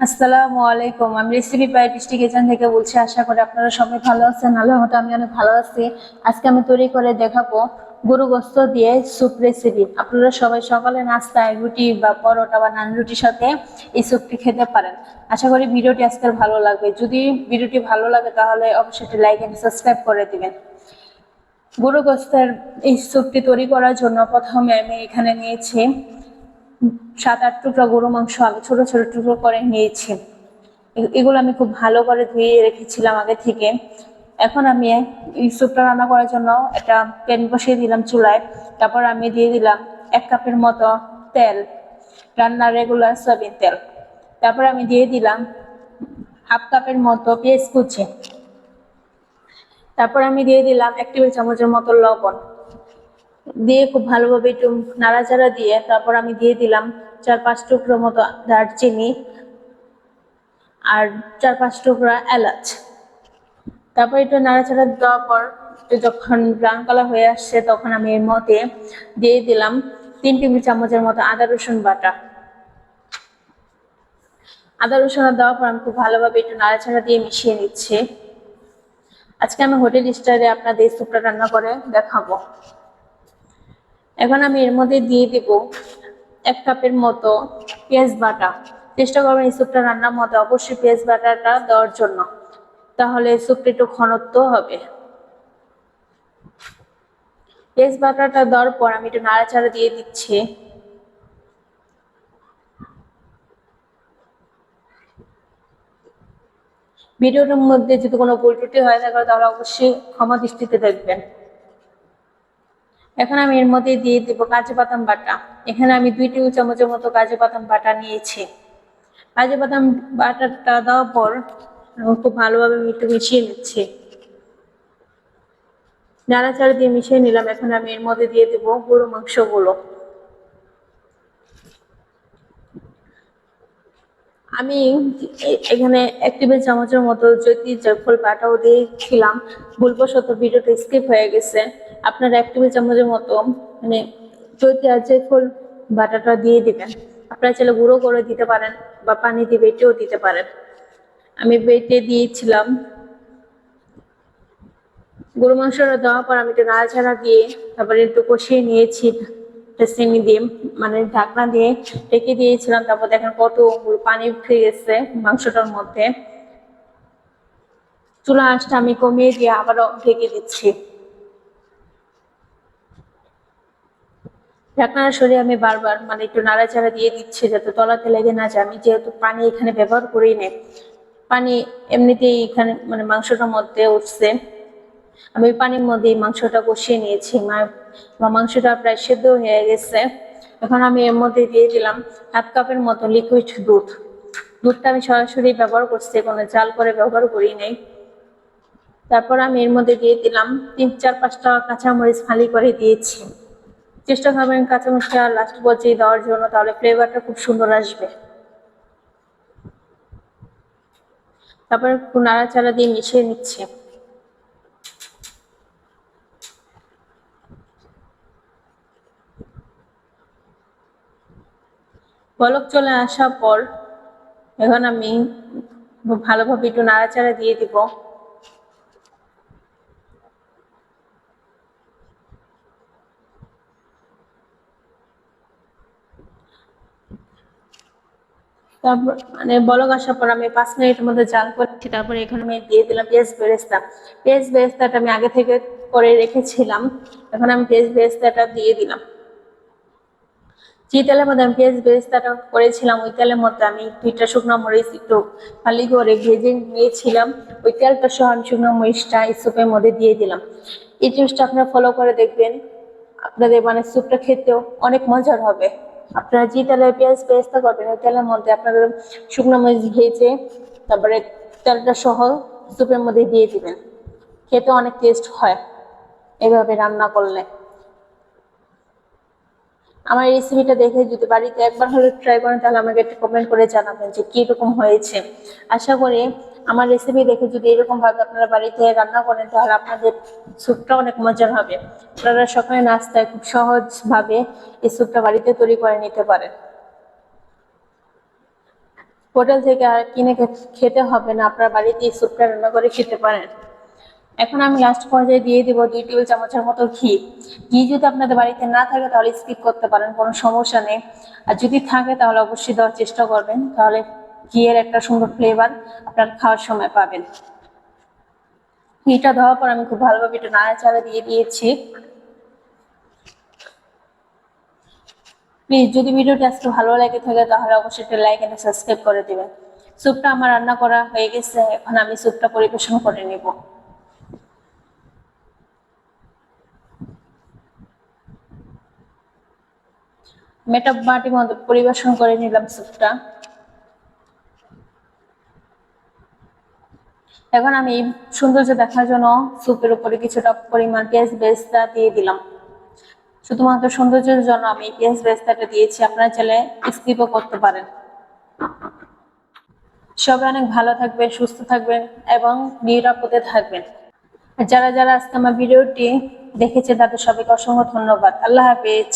আসসালামু আলাইকুম। আমি রেসিপি পাই টেস্টি কিচেন থেকে বলছি, আশা করি আপনারা সবাই ভালো আছেন, আল্লাহর মতো আমি অনেক ভালো আছি। আজকে আমি তৈরি করে দেখাবো গরু গোস্ত দিয়ে স্যুপ রেসিপি। আপনারা সবাই সকালে নাস্তায় রুটি বা পরোটা বা নান রুটির সাথে এই স্যুপটি খেতে পারেন। আশা করি ভিডিওটি আজকের ভালো লাগবে। যদি ভিডিওটি ভালো লাগে তাহলে অবশ্যই লাইক এন্ড সাবস্ক্রাইব করে দিবেন। গরু গোস্তের এই স্যুপটি তৈরি করার জন্য প্রথমে আমি এখানে নিয়েছি সাত, আট টুকরা গরু মাংস আমি ছোট ছোট টুকরো করে নিয়েছি। এগুলো আমি খুব ভালো করে ধুয়ে রেখেছিলাম আগে থেকে। এখন আমি এই স্যুপটা রান্না করার জন্য একটা প্যান বসিয়ে দিলাম চুলায়। তারপর আমি দিয়ে দিলাম এক কাপের মতো তেল, রান্নার রেগুলার সয়াবিন তেল। তারপর আমি দিয়ে দিলাম হাফ কাপের মতো পেঁয়াজ কুচি। তারপর আমি দিয়ে দিলাম এক টেবিল চামচের মতো লবণ। দিয়ে খুব ভালোভাবে একটু নাড়াচাড়া দিয়ে তারপর আমি দিয়ে দিলাম চার পাঁচ টুকরো মতো দারচিনি আর চার পাঁচ টুকরা এলাচ। তারপর একটু নাড়াচাড়া দেওয়ার পর যখন ব্রাউন কালার হয়ে আসছে তখন আমি এর মধ্যে দিয়ে দিলাম তিন টেবিল চামচের মতো আদা, রসুন বাটা। আদা, রসুন দেওয়ার পর আমি খুব ভালোভাবে একটু নাড়াচাড়া দিয়ে মিশিয়ে নিচ্ছি। আজকে আমি হোটেল স্টাইলে আপনাদের স্যুপটা রান্না করে দেখাবো। এখন আমি এর মধ্যে দিয়ে দিব এক কাপের মতো পেঁয়াজ বাটা। চেষ্টা করবেন এই স্যুপটা রান্নার মধ্যে অবশ্যই পেঁয়াজ বাটাটা দেওয়ার জন্য। তাহলে স্যুপটা একটু ঘনত্ব হবে। পেঁয়াজ বাটাটা দেওয়ার পর আমি একটু নাড়াচাড়া দিয়ে দিচ্ছি। ভিডিওটার মধ্যে যদি কোনো ভুল ত্রুটি হয়ে থাকে তাহলে অবশ্যই ক্ষমা দৃষ্টিতে দেখবেন। এখন আমি এর মধ্যে দিয়ে দিব কাজু বাদাম বাটা। এখানে আমি দুই টেবিল চামচের মতো কাজু বাদাম বাটা নিয়েছি। কাজু বাদাম বাটাটা দেওয়ার পর খুব ভালোভাবে একটু মিশিয়ে নিচ্ছি। নাড়াচাড়া দিয়ে মিশিয়ে নিলাম। এখন আমি এর মধ্যে দিয়ে দেবো গরু মাংসগুলো। আমি এখানে এক টেবিল চামচের মতো জ্যোতি জয়ফল বাটাও দিয়েছিলাম। ভুলবশত ভিডিওটা স্কিপ হয়ে গেছে। আপনারা এক টেবিল চামচের মতো মানে জ্যোতি আর ফুল বাটাটা দিয়ে দিবেন। আপনারা চাইলে গুঁড়ো করে দিতে পারেন বা পানি দিয়ে বেটেও দিতে পারেন। আমি বেটে দিয়েছিলাম। গরু মাংসটা দেওয়ার পর আমি একটু নাড়াচাড়া দিয়ে তারপরে একটু কষিয়ে নিয়েছি সেমি দিয়ে মানে ঢাকনা দিয়ে ঢেকে দিয়েছিলাম। তারপর দেখেন কত পানি উঠে গেছে মাংসটার মধ্যে। চুলা আঁচটা আমি কমিয়ে দিয়ে আবারও ঢেকে দিচ্ছি। ঢাকনাটা সরিয়ে আমি বারবার মানে একটু নাড়াচাড়া দিয়ে দিচ্ছি যাতে তলাতে লেগে না যায়। আমি যেহেতু পানি এখানে ব্যবহার করি না, পানি এমনিতেই এখানে মানে মাংসটার মধ্যে উঠছে। আমি পানির মধ্যে মাংসটা কষিয়ে নিয়েছি। মাংসটা প্রায় সেদ্ধ হয়ে গেছে। এখন আমি এর মধ্যে দিয়ে দিলাম হাফ কাপের মতো লিকুইড দুধ। দুধটা আমি সরাসরি ব্যবহার করছি, কোনো জাল করে ব্যবহার করি নাই। তারপর আমি এর মধ্যে দিয়ে দিলাম তিন, চার, পাঁচটা কাঁচামরিচ ফালি করে দিয়েছি। চেষ্টা করবেন কাঁচামরিচটা লাস্ট পর্যায়ে দেওয়ার জন্য, তাহলে ফ্লেভারটা খুব সুন্দর আসবে। তারপর একটু নাড়াচাড়া দিয়ে মিশিয়ে নিচ্ছে। পলক চলে আসার পর এখন আমি ভালোভাবে একটু নাড়াচাড়া দিয়ে দিব। তারপর মানে বলক আসার পর আমি পাঁচ মিনিটের মধ্যে জাল করছি তারপরে এখানে আমি দিয়ে দিলাম পেঁয়াজ বেরেস্তা। পেঁয়াজ বেরেস্তাটা আমি আগে থেকে করে রেখেছিলাম, এখন আমি পেঁয়াজ বেরেস্তাটা দিয়ে দিলাম। যে তেলের মধ্যে আমি পেঁয়াজ বেরেস্তাটা করেছিলাম, ওই তেলের মধ্যে আমি দুইটা শুকনো মরিচ একটু খালি করে ভেজে নিয়েছিলাম। ওই তেলটা সহ আমি শুকনো মরিচটা এই স্যুপের মধ্যে দিয়ে দিলাম। এই জিনিসটা আপনারা ফলো করে দেখবেন। আপনাদের মানে স্যুপটা খেতেও অনেক মজার হবে। আপনারা যে তেলে পেঁয়াজ পেঁয়াজটা করবেন, ওই তেলের মধ্যে আপনারা শুকনো মরিচ ভেজে তারপরে তেলটা সহ সুপের মধ্যে দিয়ে দিবেন। খেতে অনেক টেস্ট হয়। এভাবে রান্না করলে। আমার রেসিপিটা দেখে যদি বাড়িতে একবার হলে ট্রাই করেন, তাহলে আমাকে একটা কমেন্ট করে জানাবেন যে কি রকম হয়েছে। আশা করি আমার রেসিপি দেখে যদি এরকম ভাবে আপনারা বাড়িতে রান্না করেন, তাহলে আপনাদের স্যুপটা অনেক মজার হবে। আপনারা সকালে নাস্তায় খুব সহজ ভাবে এই স্যুপটা বাড়িতে তৈরি করে নিতে পারেন। হোটেল থেকে আর কিনে খেতে হবে না, আপনার বাড়িতে এই স্যুপটা রান্না করে খেতে পারেন। এখন আমি লাস্ট পর্যায়ে দিয়ে দিব দুই টেবিল চামচের মতো ঘি। ঘি যদি আপনাদের বাড়িতে না থাকে তাহলে স্কিপ করতে পারেন, কোনো সমস্যা নেই। আর যদি থাকে তাহলে অবশ্যই দেওয়ার চেষ্টা করবেন, তাহলে ঘিয়ের একটা সুন্দর ফ্লেভার আপনার খাওয়ার সময় পাবেন। ঘিটা দেওয়ার পর আমি খুব ভালোভাবে একটু নাড়াচাড়া দিয়ে দিয়েছি। প্লিজ যদি ভিডিওটি আজকে ভালো লাগে থাকে, তাহলে অবশ্যই একটা লাইক এন্ড সাবস্ক্রাইব করে দেবেন। স্যুপটা আমার রান্না করা হয়ে গেছে, এখন আমি স্যুপটা পরিবেশন করে নেব। মেটা বাটির মধ্যে পরিবেশন করে নিলাম স্যুপটা। এখন আমি সৌন্দর্য দেখার জন্য স্যুপের উপরে কিছুটা পরিমাণ পেঁয়াজ বেস্তা দিয়ে দিলাম। শুধুমাত্র সৌন্দর্যের জন্য আমি পেঁয়াজ বেস্তাটা দিয়েছি, আপনারা চাইলে স্কিপও করতে পারেন। সবাই অনেক ভালো থাকবেন, সুস্থ থাকবেন এবং নিরাপদে থাকবেন। যারা যারা আজকে আমার ভিডিওটি দেখেছে তাদের সবাইকে অসংখ্য ধন্যবাদ। আল্লাহ হাফেজ।